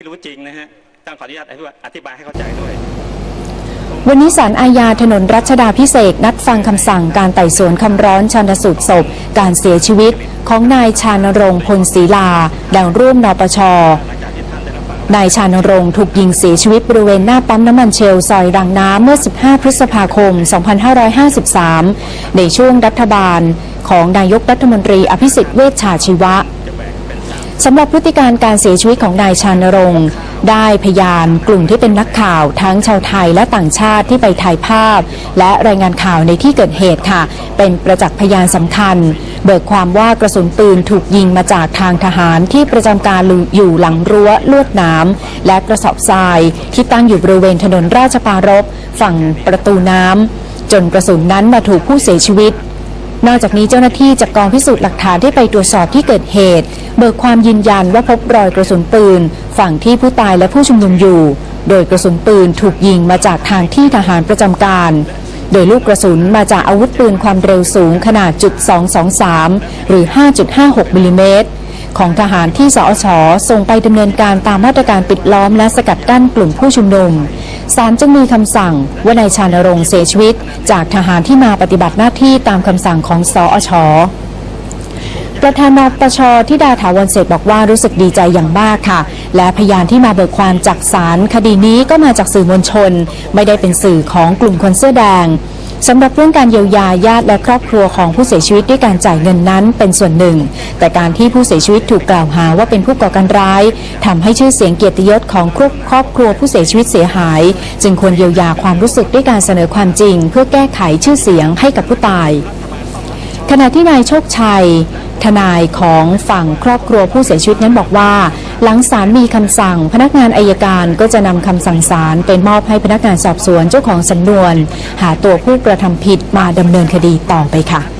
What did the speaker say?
ไม่รู้จริงนะฮะต้องขออนุญาตอธิบายให้เข้าใจด้วย วันนี้ศาลอาญาถนนรัชดาพิเศษนัดฟังคำสั่งการไต่สวนคำร้อนชันสูตรศพ การเสียชีวิตของนายชานรงค์พลศรีลาดังร่วมนปชนายชานรงค์ถูกยิงเสียชีวิตบริเวณหน้าปั๊มน้ำมันเชลซอยรังน้ำเมื่อ 15 พฤษภาคม 2553 ในช่วงรัฐบาลของนายกรัฐมนตรีอภิสิทธิ์เวชชาชีวะ สำหรับพฤติการการเสียชีวิตของนายชานรงค์ ได้พยานกลุ่มที่เป็นนักข่าวทั้งชาวไทยและต่างชาติที่ไปถ่ายภาพ และรายงานข่าวในที่เกิดเหตุค่ะ เป็นประจักษ์พยานสำคัญ เบิกความว่ากระสุนปืนถูกยิงมาจากทางทหารที่ประจำการอยู่หลังรั้วลวดหน้ำและกระสอบทรายที่ตั้งอยู่บริเวณถนนราชปารภฝั่งประตูน้ำจนกระสุนนั้นมาถูกผู้เสียชีวิต นอกจากนี้เจ้าหน้าที่จากกองพิสูจน์หลักฐานที่ไปตรวจสอบที่เกิดเหตุ เบิกความยืนยันว่าพบรอยกระสุนปืน ฝั่งที่ผู้ตายและผู้ชุมนุมอยู่ โดยกระสุนปืนถูกยิงมาจากทางที่ทหารประจำการ โดยลูกกระสุนมาจากอาวุธปืนความเร็วสูงขนาดจุด223 หรือ 5.56 มิลลิเมตรของทหารที่สอชส่งไปดำเนินการตามมาตรการปิดล้อมและสกัดกั้นกลุ่มผู้ชุมนุม ศาลจึงมีคำสั่งว่านายชานรงค์เสียชีวิต จากทหารที่มาปฏิบัติหน้าที่ตามคำสั่งของสอชประธานนปชที่ดาถาวรเศษบอกว่ารู้สึกดีใจอย่างมากค่ะ และพยานที่มาเบิกความจากศาลคดีนี้ก็มาจากสื่อมวลชน ไม่ได้เป็นสื่อของกลุ่มคนเสื้อแดง สำหรับเรื่องการเยียวยาญาติและครอบครัวของผู้เสียชีวิตด้วยการจ่ายเงินนั้นเป็นส่วนหนึ่ง แต่การที่ผู้เสียชีวิตถูกกล่าวหาว่าเป็นผู้ก่อการร้ายทำให้ชื่อเสียงเกียรติยศของครอบครัวผู้เสียชีวิตเสียหาย จึงควรเยียวยาความรู้สึกด้วยการเสนอความจริง เพื่อแก้ไขชื่อเสียงให้กับผู้ตาย ขณะที่นายโชคชัยทนายของฝั่งครอบครัวผู้เสียชีวิตนั้นบอกว่า หลังศาลมีคำสั่ง พนักงานอายการก็จะนำคำสั่งศาลไปมอบให้พนักงานสอบสวนเจ้าของสำนวน หาตัวผู้กระทำผิดมาดำเนินคดีต่อไปค่ะ